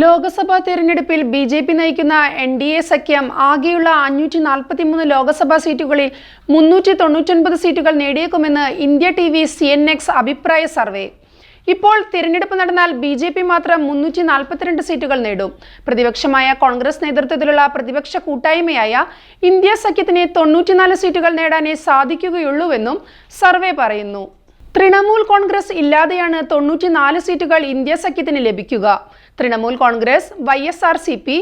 ലോക്സഭാ തെരഞ്ഞെടുപ്പിൽ B J P നയിക്കുന്ന N D A സഖ്യം ആകെയുള്ള അഞ്ഞൂറ്റി നാൽപ്പത്തിമൂന്ന് ലോക്സഭാ സീറ്റുകളിൽ മുന്നൂറ്റി തൊണ്ണൂറ്റൊൻപത് സീറ്റുകൾ നേടിയേക്കുമെന്ന് India T V C N X അഭിപ്രായ സർവേ. ഇപ്പോൾ തിരഞ്ഞെടുപ്പ് നടന്നാൽ ബി ജെ പി മാത്രം മുന്നൂറ്റി നാൽപ്പത്തിരണ്ട് സീറ്റുകൾ നേടും. പ്രതിപക്ഷമായ കോൺഗ്രസ് നേതൃത്വത്തിലുള്ള പ്രതിപക്ഷ കൂട്ടായ്മയായ ഇന്ത്യ സഖ്യത്തിന് തൊണ്ണൂറ്റിനാല് സീറ്റുകൾ നേടാനേ സാധിക്കുകയുള്ളൂവെന്നും സർവേ പറയുന്നു. തൃണമൂൽ കോൺഗ്രസ് ഇല്ലാതെയാണ് തൊണ്ണൂറ്റിനാല് സീറ്റുകൾ ഇന്ത്യ സഖ്യത്തിന് ലഭിക്കുക. Trinamool Congress Y S R C P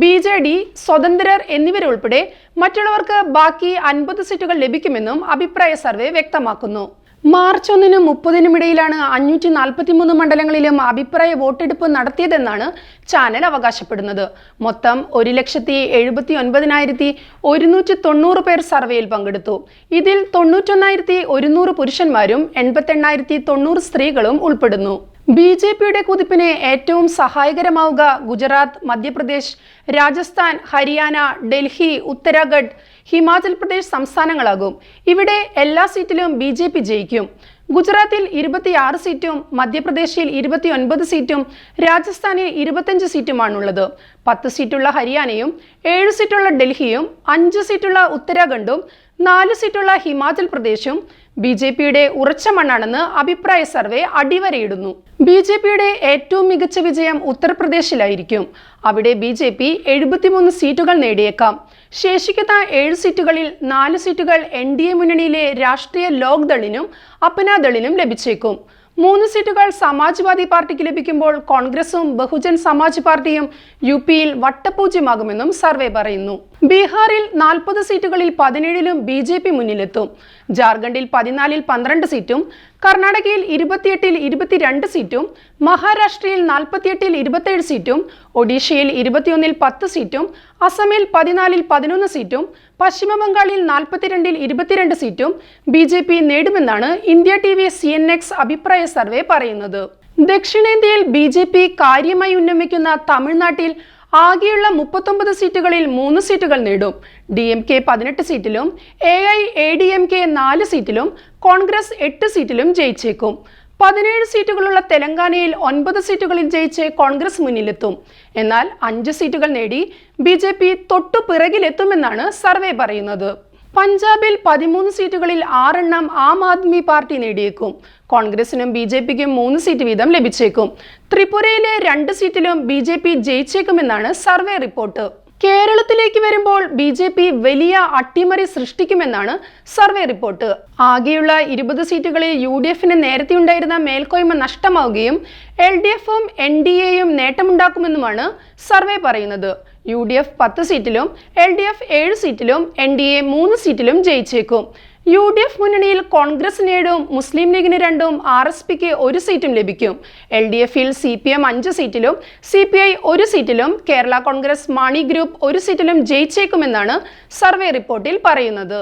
B J D സ്വതന്ത്രർ എന്നിവരുൾപ്പെടെ മറ്റുള്ളവർക്ക് ബാക്കി അൻപത് സീറ്റുകൾ ലഭിക്കുമെന്നും അഭിപ്രായ സർവേ വ്യക്തമാക്കുന്നു. മാർച്ച് ഒന്നിനും മുപ്പതിനും ഇടയിലാണ് അഞ്ഞൂറ്റി നാൽപ്പത്തിമൂന്ന് മണ്ഡലങ്ങളിലും അഭിപ്രായ വോട്ടെടുപ്പ് നടത്തിയതെന്നാണ് ചാനൽ അവകാശപ്പെടുന്നത്. മൊത്തം ഒരു ലക്ഷത്തി എഴുപത്തി ഒൻപതിനായിരത്തി ഒരുന്നൂറ്റി തൊണ്ണൂറ് പേർ സർവേയിൽ പങ്കെടുത്തു. ഇതിൽ തൊണ്ണൂറ്റൊന്നായിരത്തി ഒരുന്നൂറ് പുരുഷന്മാരും എൺപത്തെണ്ണായിരത്തി തൊണ്ണൂറ് സ്ത്രീകളും ഉൾപ്പെടുന്നു. ബി ജെ പിയുടെ കുതിപ്പിന് ഏറ്റവും സഹായകരമാവുക ഗുജറാത്ത് മധ്യപ്രദേശ് രാജസ്ഥാൻ ഹരിയാന ഡൽഹി ഉത്തരാഖണ്ഡ് ഹിമാചൽ പ്രദേശ് സംസ്ഥാനങ്ങളാകും. ഇവിടെ എല്ലാ സീറ്റിലും ബി ജെ പി ജയിക്കും. ഗുജറാത്തിൽ ഇരുപത്തിയാറ് സീറ്റും മധ്യപ്രദേശിൽ ഇരുപത്തിയൊൻപത് സീറ്റും രാജസ്ഥാനിൽ ഇരുപത്തഞ്ച് സീറ്റുമാണുള്ളത്. പത്ത് സീറ്റുള്ള ഹരിയാനയും ഏഴ് സീറ്റുള്ള ഡൽഹിയും അഞ്ച് സീറ്റുള്ള ഉത്തരാഖണ്ഡും നാല് സീറ്റുള്ള ഹിമാചൽ പ്രദേശും ബി ജെ പിയുടെ ഉറച്ച മണ്ണാണെന്ന് അഭിപ്രായ സർവേ അടിവരയിടുന്നു. ബി ജെ പിയുടെ ഏറ്റവും മികച്ച വിജയം ഉത്തർപ്രദേശിലായിരിക്കും. അവിടെ ബി ജെ പി എഴുപത്തിമൂന്ന് സീറ്റുകൾ നേടിയേക്കാം. ശേഷിക്കുന്ന ഏഴ് സീറ്റുകളിൽ നാല് സീറ്റുകൾ എൻ ഡി എ മുന്നണിയിലെ രാഷ്ട്രീയ ലോക് ദളിനും അപനാദളിനും ലഭിച്ചേക്കും. മൂന്ന് സീറ്റുകൾ സമാജ്വാദി പാർട്ടിക്ക് ലഭിക്കുമ്പോൾ കോൺഗ്രസും ബഹുജൻ സമാജ് പാർട്ടിയും യു പിയിൽ വട്ടപൂജ്യമാകുമെന്നും സർവേ പറയുന്നു. ബീഹാറിൽ നാൽപ്പത് സീറ്റുകളിൽ പതിനേഴിലും ബി ജെ പി മുന്നിലെത്തും. ജാർഖണ്ഡിൽ പതിനാലിൽ പന്ത്രണ്ട് സീറ്റും കർണാടകയിൽ ഇരുപത്തിയെട്ടിൽ ഇരുപത്തിരണ്ട് സീറ്റും മഹാരാഷ്ട്രയിൽ നാൽപ്പത്തിയെട്ടിൽ ഇരുപത്തേഴ് സീറ്റും ഒഡീഷയിൽ ഇരുപത്തിയൊന്നിൽ പത്ത് സീറ്റും അസമിൽ പതിനാലിൽ പതിനൊന്ന് സീറ്റും പശ്ചിമ ബംഗാളിൽ നാൽപ്പത്തിരണ്ടിൽ ഇരുപത്തിരണ്ട് സീറ്റും B J P നേടുമെന്നാണ് India T V C N X അഭിപ്രായ സർവേ പറയുന്നത്. ദക്ഷിണേന്ത്യയിൽ ബി ജെ പി കാര്യമായി ഉന്നമിക്കുന്ന തമിഴ്നാട്ടിൽ ആകെയുള്ള മുപ്പത്തൊമ്പത് സീറ്റുകളിൽ മൂന്ന് സീറ്റുകൾ നേടും. ഡി എം കെ പതിനെട്ട് സീറ്റിലും A I A D M K നാല് സീറ്റിലും കോൺഗ്രസ് എട്ട് സീറ്റിലും ജയിച്ചേക്കും. പതിനേഴ് സീറ്റുകളുള്ള തെലങ്കാനയിൽ ഒൻപത് സീറ്റുകളിൽ ജയിച്ച് കോൺഗ്രസ് മുന്നിലെത്തും. എന്നാൽ അഞ്ച് സീറ്റുകൾ നേടി ബി ജെ പി തൊട്ടു പിറകിലെത്തുമെന്നാണ് സർവേ പറയുന്നത്. പഞ്ചാബിൽ പതിമൂന്ന് സീറ്റുകളിൽ ആറെണ്ണം ആം ആദ്മി പാർട്ടി നേടിയേക്കും. കോൺഗ്രസിനും ബി ജെ പിക്കും മൂന്ന് സീറ്റ് വീതം ലഭിച്ചേക്കും. ത്രിപുരയിലെ രണ്ട് സീറ്റിലും ബി ജെ പി ജയിച്ചേക്കുമെന്നാണ് സർവേ റിപ്പോർട്ട്. കേരളത്തിലേക്ക് വരുമ്പോൾ ബി ജെ പി വലിയ അട്ടിമറി സൃഷ്ടിക്കുമെന്നാണ് സർവേ റിപ്പോർട്ട്. ആകെയുള്ള ഇരുപത് സീറ്റുകളിൽ യു ഡി എഫിന് നേരത്തെ ഉണ്ടായിരുന്ന മേൽക്കോയ്മ നഷ്ടമാവുകയും എൽ ഡി എഫും എൻ ഡി എയും നേട്ടമുണ്ടാക്കുമെന്നുമാണ് സർവേ പറയുന്നത്. യു ഡി എഫ് പത്ത് സീറ്റിലും എൽ ഡി എഫ് ഏഴ് സീറ്റിലും എൻ ഡി എ മൂന്ന് സീറ്റിലും ജയിച്ചേക്കും. യു ഡി എഫ് മുന്നണിയിൽ കോൺഗ്രസ് നേടും മുസ്ലിം ലീഗിന് രണ്ടും ആർ എസ് പിക്ക് ഒരു സീറ്റും ലഭിക്കും. എൽ ഡി എഫിൽ സി പി എം അഞ്ച് സീറ്റിലും സി പി ഐ ഒരു സീറ്റിലും കേരള കോൺഗ്രസ് മാണി ഗ്രൂപ്പ് ഒരു സീറ്റിലും ജയിച്ചേക്കുമെന്നാണ് സർവേ റിപ്പോർട്ടിൽ പറയുന്നത്.